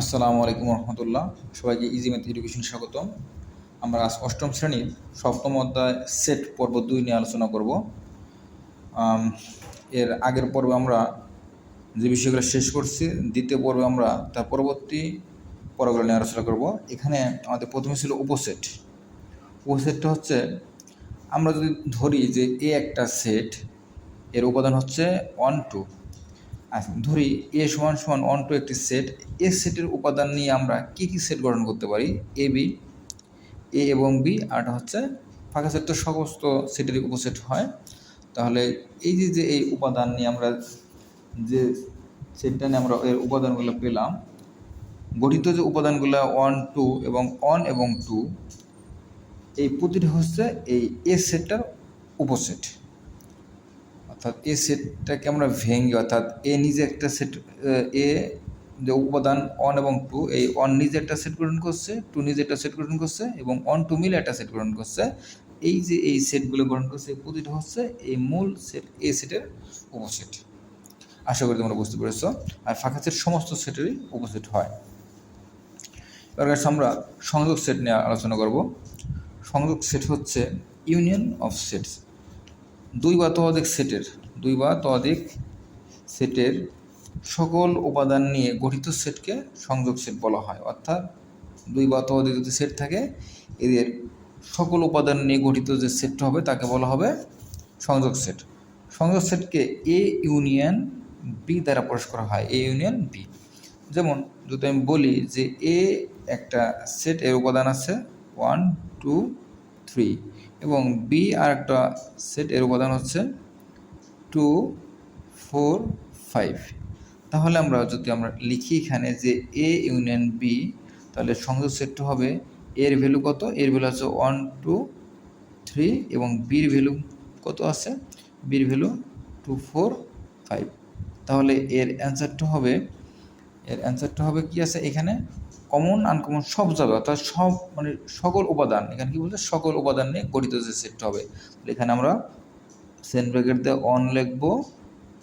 আসসালামু আলাইকুম রহমতুল্লাহ। সবাইকে ইজি ম্যাথ এডুকেশন স্বাগতম। আমরা আজ অষ্টম শ্রেণির সপ্তম অধ্যায় সেট পর্ব দুই নিয়ে আলোচনা করব। এর আগের পর্বে আমরা যে বিষয়গুলো শেষ করছি, দ্বিতীয় পর্বে আমরা তার পরবর্তী পর্বগুলো নিয়ে আলোচনা করব। এখানে আমাদের প্রথমে ছিল উপসেট। উপসেটটা হচ্ছে, আমরা যদি ধরি যে এ একটা সেট, এর উপাদান হচ্ছে ওয়ান টু ধরি এ সমান সমান ওয়ান টু একটি সেট এ সেটের উপাদান নিয়ে আমরা কী কী সেট গঠন করতে পারি? এ বি এ এবং বি আরটা হচ্ছে ফাঁকা সেট তো সমস্ত সেটেরই উপসেট হয়। তাহলে এই যে যে এই উপাদান নিয়ে আমরা যে সেটটা নিয়ে আমরা এর উপাদানগুলো পেলাম, গঠিত যে উপাদানগুলো ওয়ান টু এবং অন এবং টু এই প্রতিটি হচ্ছে এই এ সেটটার উপসেট। অর্থাৎ এ সেটটাকে আমরা ভেঙে, অর্থাৎ এ নিজে একটা সেট, এ যে উপাদান অন এবং টু এই অন নিজে একটা সেট গ্রহণ করছে টু নিজে একটা সেট গ্রহণ করছে এবং অন টু মিলে একটা সেট গ্রহণ করছে। এই যে এই সেটগুলো গ্রহণ করছে প্রতিটা হচ্ছে এই মূল সেট, এ সেটের উপসেট। আশা করি তোমরা বুঝতে পেরেছ। আর ফাঁকা সেট সমস্ত সেটেরই উপসেট হয়। এবার আমরা সংযোগ সেট নিয়ে আলোচনা করব। সংযোগ সেট হচ্ছে ইউনিয়ন অফ সেটস দুই বা ততোধিক সেটের, দুই বা ততোধিক সেটের সকল উপাদান নিয়ে গঠিত সেটকে সংযোগ সেট বলা হয়। অর্থাৎ দুই বা ততোধিক যদি সেট থাকে, এদের সকল উপাদান নিয়ে গঠিত যে সেটটা হবে, তাকে বলা হবে সংযোগ সেট। সংযোগ সেটকে এ ইউনিয়ন বি দ্বারা প্রকাশ করা হয়। এ ইউনিয়ন বি যেমন যদি আমি বলি যে এ একটা সেট, এর উপাদান আছে ওয়ান টু থ্রি এবং বি আর একটা সেট এর উপাদান হচ্ছে টু ফোর ফাইভ তাহলে আমরা যদি আমরা লিখি এখানে যে এ ইউনিয়ন বি তাহলে সংযোগ সেটটা হবে এর ভ্যালু কত? এর ভ্যালু আছে ওয়ান টু থ্রি এবং বির ভ্যালু কত আছে? বির ভ্যালু টু ফোর ফাইভ তাহলে এর অ্যান্সারটা হবে, এর অ্যান্সারটা হবে কি আছে এখানে? কমন আনকমন সব যাবে অর্থাৎ সব মানে সকল উপাদান, এখানে কি বলছে? সকল উপাদান নিয়ে গঠিত যে সেটটা হবে। এখানে আমরা সেন ব্র্যাকেট দিয়ে অন লিখব।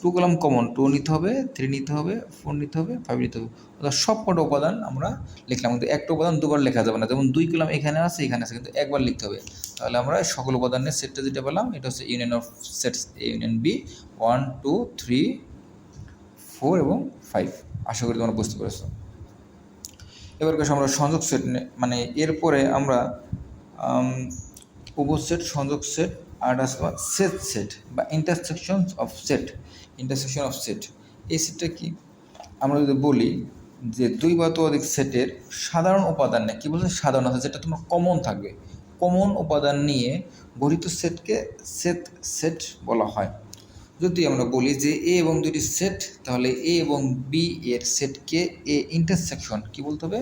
টু কলাম কমন টু নিতে হবে থ্রি নিতে হবে ফোর নিতে হবে ফাইভ নিতে হবে। অর্থাৎ সব কটা উপাদান আমরা লিখলাম। কিন্তু একটা উপাদান দুবার লেখা যাবে না। যেমন দুই কলাম এখানে আছে এখানে আছে, কিন্তু একবার লিখতে হবে। তাহলে আমরা সকল উপাদানের সেটটা যেটা পেলাম, এটা হচ্ছে union of sets union B one two three four এবং ফাইভ আশা করি তোমরা বুঝতে পেরেছ। এবার কাছে আমরা সংযোগ সেট মানে এরপরে আমরা উপসেট সংযোগ সেট আর আছে সেট সেট বা intersection of set intersection of set এই সেটটা কি? আমরা যদি বলি যে দুই বা ততোধিক সেটের সাধারণ উপাদান নেই। কী বলছে? সাধারণ আছে, যেটা তোমার কমন থাকবে। কমন উপাদান নিয়ে গঠিত সেটকে সেট সেট বলা হয়। যদি আমরা বলি যে এ এবং দুটি সেট তাহলে এ এবং বি এর সেটকে এ ইন্টারসেকশন কি বলতে হবে?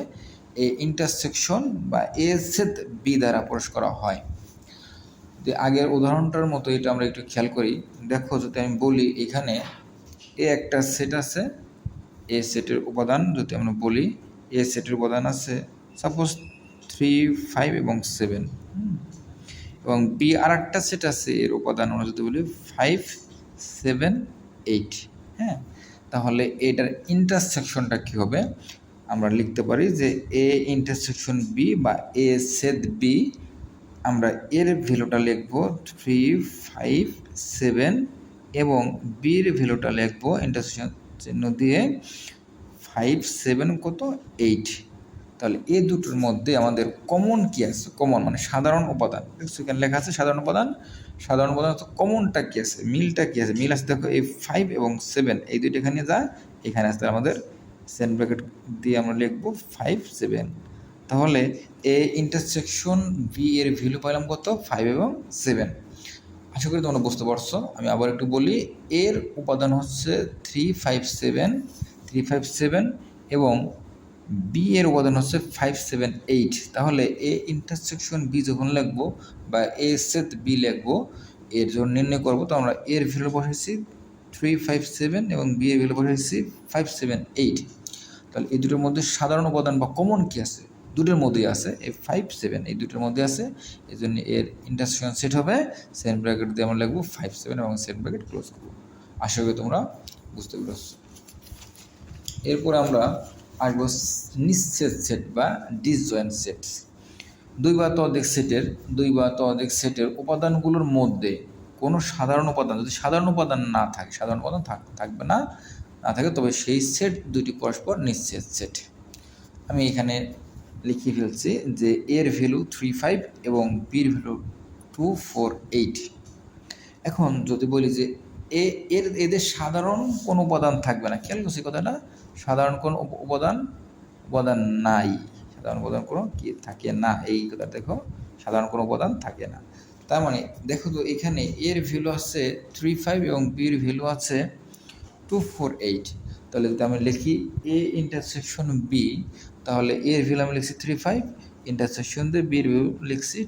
এ ইন্টারসেকশন বা এ সেট বি দ্বারা প্রকাশ করা হয়। যে আগের উদাহরণটার মতো এটা আমরা একটু খেয়াল করি। দেখো যদি আমি বলি এখানে এ একটা সেট আছে এ সেটের উপাদান যদি আমরা বলি এ সেটের উপাদান আছে সাপোজ থ্রি ফাইভ এবং সেভেন এবং বি আর একটা সেট আছে, এর উপাদান আমরা যদি বলি ফাইভ সেভেন এইট হ্যাঁ? তাহলে এটার ইন্টারসেকশনটা কী হবে? আমরা লিখতে পারি যে এ ইন্টারসেকশন বি বা এ সেট বি আমরা এর ভ্যালুটা লিখব থ্রি ফাইভ সেভেন এবং বির ভ্যালুটা লিখব ইন্টারসেকশন চিহ্ন দিয়ে ফাইভ সেভেন কত? এইট তাহলে এই দুটোর মধ্যে আমাদের কমন কি আছে? কমন মানে সাধারণ উপাদান। সেখানে লেখা আছে, সাধারণ উপাদান। সাধারণ উপাদান হচ্ছে কমনটা কি আছে? মিলটা কি আছে? মিল আছে, দেখো, এই ফাইভ এবং সেভেন এই দুইটা এখানে যা এখানে আসতে আমাদের সেন ব্র্যাকেট দিয়ে আমরা লিখব ফাইভ সেভেন তাহলে এ ইন্টারসেকশন বি এর ভ্যালু পাইলাম কত? ফাইভ এবং সেভেন আশা করি তোমরা বুঝতে পারছ। আমি আবার একটু বলি, এর উপাদান হচ্ছে three five seven three five seven এবং বি এর উপাদান হচ্ছে ফাইভ সেভেন এইট তাহলে এ ইন্টারসেকশন বি যখন লিখব বা এ সেট বি লিখব, এর জন্য নির্ণয় করব তো আমরা এর ভ্যালু বসেছি থ্রি ফাইভ সেভেন এবং বি এর ভ্যালু বসেছি ফাইভ সেভেন এইট তাহলে এই দুটোর মধ্যে সাধারণ উপাদান বা কমন কি আছে? দুটোর মধ্যেই আছে। এই ফাইভ সেভেন এই দুটোর মধ্যে আছে। এই জন্য এর ইন্টারসেকশন সেট হবে। সেভেন ব্র্যাকেট দিয়ে আমরা লিখব ফাইভ সেভেন এবং সেভেন ব্র্যাকেট ক্লোজ করব। আশা করি তোমরা বুঝতে পেরেছ। এরপরে আমরা আসব নিঃছেদ সেট বা ডিসজয়েন্ট সেট দুই বা তদিক সেটের দুই বা তদিক সেটের উপাদানগুলোর মধ্যে কোনো সাধারণ উপাদান, যদি সাধারণ উপাদান না থাকে, সাধারণ উপাদান থাক- থাকবে না না থাকে, তবে সেই সেট দুটি পরস্পর নিঃছেদ সেট আমি এখানে লিখে ফেলছি যে এর ভ্যালু থ্রি ফাইভ এবং বির ভ্যালু টু ফোর এইট এখন যদি বলি যে এ, এর, এদের সাধারণ কোনো উপাদান থাকবে না। খেয়াল করছি কথাটা? সাধারণ কোনো উপ- উপাদান উপাদান নাই। সাধারণ উপাদান কোনো কি, থাকে না। এই কথা দেখো, সাধারণ কোনো উপাদান থাকে না। তার মানে দেখো তো এখানে এর ভ্যালু আছে থ্রি ফাইভ এবং বির ভ্যালু আছে টু ফোর এইট তাহলে যদি আমি লিখি এ ইন্টারসেকশন বি তাহলে এর ভ্যালু আমি লিখছি থ্রি ফাইভ ইন্টারসেকশন দিয়ে বির ভ্যালু লিখছি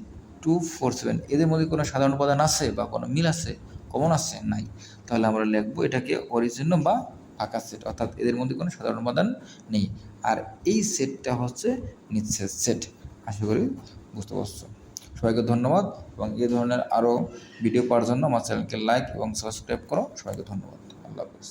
টু ফোর সেভেন এদের মধ্যে কোনো সাধারণ উপাদান আছে বা কোনো মিল আছে? কমন আছে? নাই। তাহলে আমরা লিখব এটাকে অরিজিন বা ফাঁকা সেট অর্থাৎ এদের মধ্যে কোনো সাধারণ উপাদান নেই। আর এই সেটটা হচ্ছে নিঃশেষ সেট আশা করি বুঝতে পারছ। সবাইকে ধন্যবাদ এবং এ ধরনের আরও ভিডিও পাওয়ার জন্য আমার চ্যানেলকে লাইক এবং সাবস্ক্রাইব করো। সবাইকে ধন্যবাদ। আল্লাহ হাফিজ।